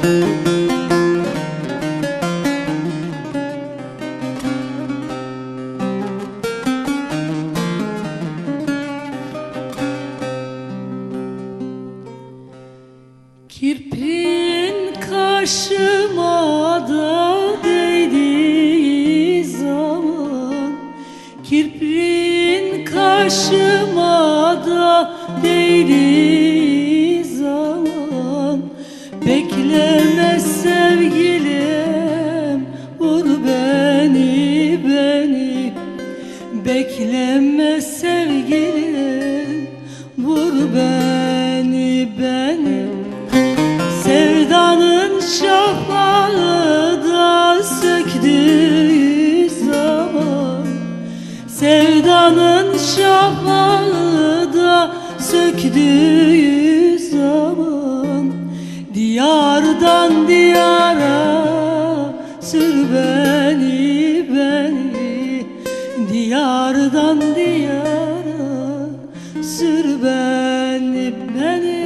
Kirpin kaşıma da değdiği zaman Kirpin kaşıma da değdiği Bekleme sevgilim vur beni beni. Bekleme sevgilim vur beni beni. Sevdanın şafağı da söktüğü zaman Sevdanın şafağı da söktüğü Yardan diyara sür beni beni. Diyardan diyara sür beni beni.